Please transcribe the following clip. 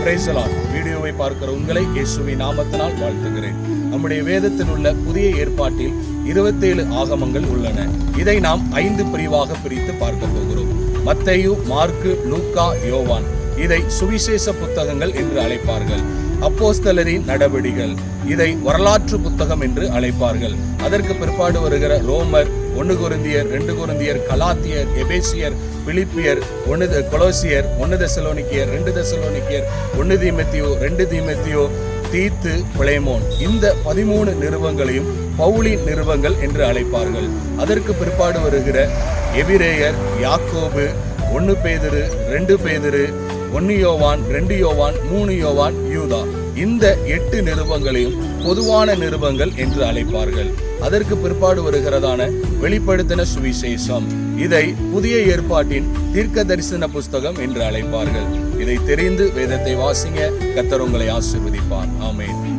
பிரேசலாம் வீடியோவை பார்க்கிற உங்களை இயேசுவை நாமத்தினால் வாழ்த்துகிறேன். நம்முடைய வேதத்தில் உள்ள புதிய ஏற்பாட்டில் இருபத்தேழு ஆகமங்கள் உள்ளன. இதை நாம் ஐந்து பிரிவாக பிரித்து பார்க்க போகிறோம். மத்தையு மார்க்கு லூக்கா யோவான். இதை சுவிசேஷ புத்தகங்கள் என்று அழைப்பார்கள். அப்போஸ்தலரின் நடவடிகள் இதை வரலாற்று புத்தகம் என்று அழைப்பார்கள். அதற்கு பிற்பாடு வருகிற ரோமர் ஒன்று குருந்தியர் ரெண்டு குருந்தியர் கலாத்தியர் எபேசியர் பிலிப்பியர் ஒன்று கொலோசியர் ஒன்று தசலோனிக்கியர் ரெண்டு தசலோனிக்கியர் ஒன்று தீமெத்தியோ ரெண்டு தீமெத்தியோ தீத்து பிளேமோன். இந்த பதிமூணு நிறுவங்களையும் பவுலின் நிறுவங்கள் என்று அழைப்பார்கள். அதற்கு பிற்பாடு வருகிற எபிரேயர் யாக்கோபு ஒன்று பேதிரு ரெண்டு பேதிரு ஒன்னு யோவான் ரெண்டு யோவான் மூணு யோவான் யூதா. இந்த எட்டு நிருபங்களையும் பொதுவான நிருபங்கள் என்று அழைப்பார்கள். அதற்கு பிற்பாடு வருகிறதான வெளிப்படுத்தின சுவிசேஷம். இதை புதிய ஏற்பாட்டின் தீர்க்க தரிசன புஸ்தகம் என்று அழைப்பார்கள். இதை தெரிந்து வேதத்தை வாசிங்க கத்தர் உங்களை ஆசிர்வதிப்பார். ஆமே